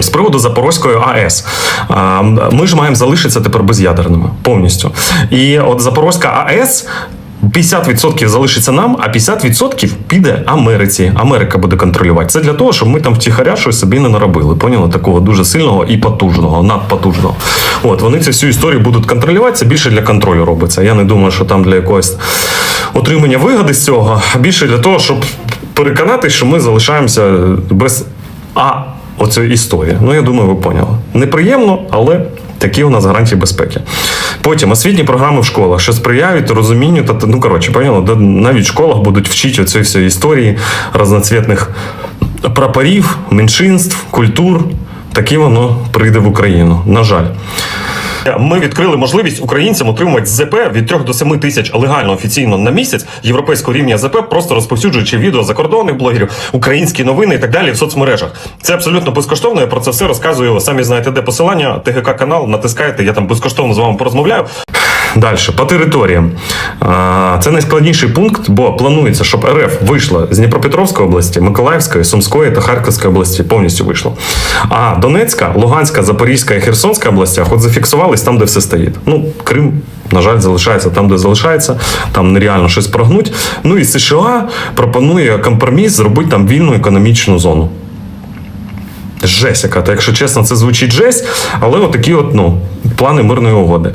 З приводу Запорозької АЕС ми ж маємо залишитися тепер без'ядерними повністю. І от Запорозька АЕС. 50% залишиться нам, а 50% піде Америці. Америка буде контролювати. Це для того, щоб ми там втіхаря щось собі не наробили. Поняли? Такого дуже сильного і потужного, надпотужного. От вони цю всю історію будуть контролювати. Це більше для контролю робиться. Я не думаю, що там для якогось отримання вигоди з цього, а більше для того, щоб переконати, що ми залишаємося без А оцієї історію. Ну, я думаю, ви поняли. Неприємно, але такі у нас гарантії безпеки. Потім освітні програми в школах, що сприяють розумінню та ну коротше, поняли, навіть в школах будуть вчити оцю всю історії разноцвітних прапорів, меншинств, культур. Таке воно прийде в Україну. На жаль. Ми відкрили можливість українцям отримувати ЗП від 3 до 7 тисяч легально офіційно на місяць європейського рівня ЗП, просто розповсюджуючи відео закордонних блогерів, українські новини і так далі в соцмережах. Це абсолютно безкоштовно. Я про це все розказую. Самі знаєте, де посилання, ТГК канал, натискайте. Я там безкоштовно з вами порозмовляю. Далі, по територіям. Це найскладніший пункт, бо планується, щоб РФ вийшла з Дніпропетровської області, Миколаївської, Сумської та Харківської області повністю вийшло. А Донецька, Луганська, Запорізька і Херсонська областях от зафіксувались там, де все стоїть. Ну, Крим, на жаль, залишається там, де залишається, там нереально щось прогнуть. Ну і США пропонує компроміс зробити там вільну економічну зону. Жесть яка, та якщо чесно, це звучить жесть, але отакі от, ну, плани мирної угоди.